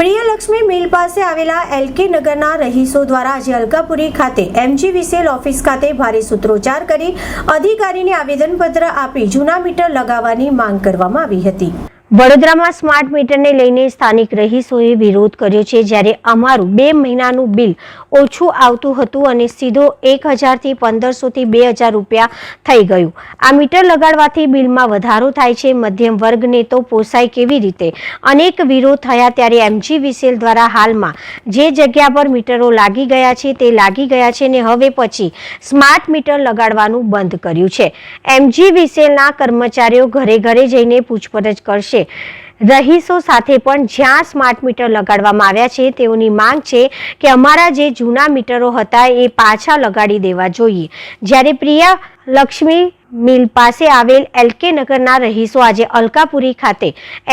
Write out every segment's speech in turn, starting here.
પ્રિયલક્ષ્મી મિલ પાસે આવેલા એલકે નગરના રહીશો દ્વારા આજે અલકાપુરી ખાતે એમજી વિસેલ ઓફિસ ખાતે ભારે સૂત્રોચ્ચાર કરી અધિકારીને આવેદનપત્ર આપી જૂના મીટર લગાવવાની માંગ કરવામાં આવી હતી. વડોદરામાં સ્માર્ટ મીટરને લઈને સ્થાનિક રહીશોએ વિરોધ કર્યો છે જ્યારે અમારું બે મહિનાનું બિલ ઓછું આવતું હતું અને સીધો એક હજારથી પંદરસોથી બે હજાર રૂપિયા થઈ ગયું. આ મીટર લગાડવાથી બિલમાં વધારો થાય છે. મધ્યમ વર્ગને તો પોસાય કેવી રીતે? અનેક વિરોધ થયા ત્યારે એમજી વિસેલ દ્વારા હાલમાં જે જગ્યા પર મીટરો લાગી ગયા છે તે લાગી ગયા છે ને હવે પછી સ્માર્ટ મીટર લગાડવાનું બંધ કર્યું છે. એમજી વિસેલના કર્મચારીઓ ઘરે ઘરે જઈને પૂછપરછ કરશે. રહીશો સાથે પણ જ્યાં સ્માર્ટ મીટર લગાડવામાં આવ્યા છે, તેઓની માંગ છે કે અમારા જે જૂના મીટરો હતા એ પાછા લગાડી દેવા જોઈએ. જ્યારે પ્રિયા લક્ષ્મી મિલ પાસે આવેલ એલકે નગરના રહીશો આજે અલકાપુરી ખાતે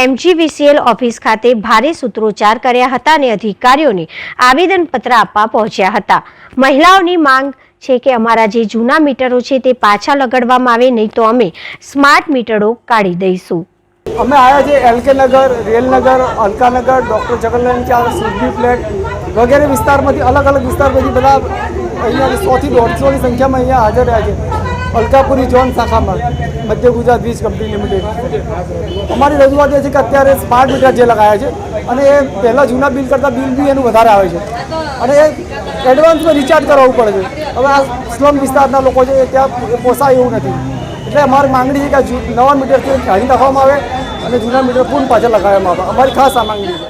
એમજીવીસીએલ ઓફિસ ખાતે ભારે સૂત્રોચ્ચાર કર્યા હતા અને અધિકારીઓને આવેદનપત્ર આપવા પહોંચ્યા હતા. મહિલાઓની માંગ છે કે અમારા જે જૂના મીટરો છે તે પાછા લગાડવામાં આવે, નહીં તો અમે સ્માર્ટ મીટરો કાઢી દઈશું. અમે આવ્યા છીએ એલકે નગર રેલનગર અલકાનગર ડૉક્ટર જગન્નાથ ચાર સુરભી ફ્લેટ વગેરે વિસ્તારમાંથી અલગ અલગ વિસ્તારમાંથી બધા અહીંયા સોથી દોઢસોની સંખ્યામાં અહીંયા હાજર રહ્યા છે. અલકાપુરી ઝોન શાખામાં, મધ્ય ગુજરાત વીજ કંપની લિમિટેડ. અમારી રજૂઆત એ છે કે અત્યારે સ્માર્ટ મીટર જે લગાયા છે અને એ પહેલાં જૂના બિલ કરતાં બિલ બી એનું વધારે આવે છે. અને એ એડવાન્સમાં રિચાર્જ કરાવવું પડે છે. હવે આ સ્લમ વિસ્તારના લોકો છે ત્યાં પોસાય એવું નથી. એટલે અમારી માંગણી છે કે નવા મીટરથી કાઢી નાખવામાં આવે અને જૂના મીટર પૂર્ણ પાછા લગાવવામાં આવે અમારી ખાસ આ છે.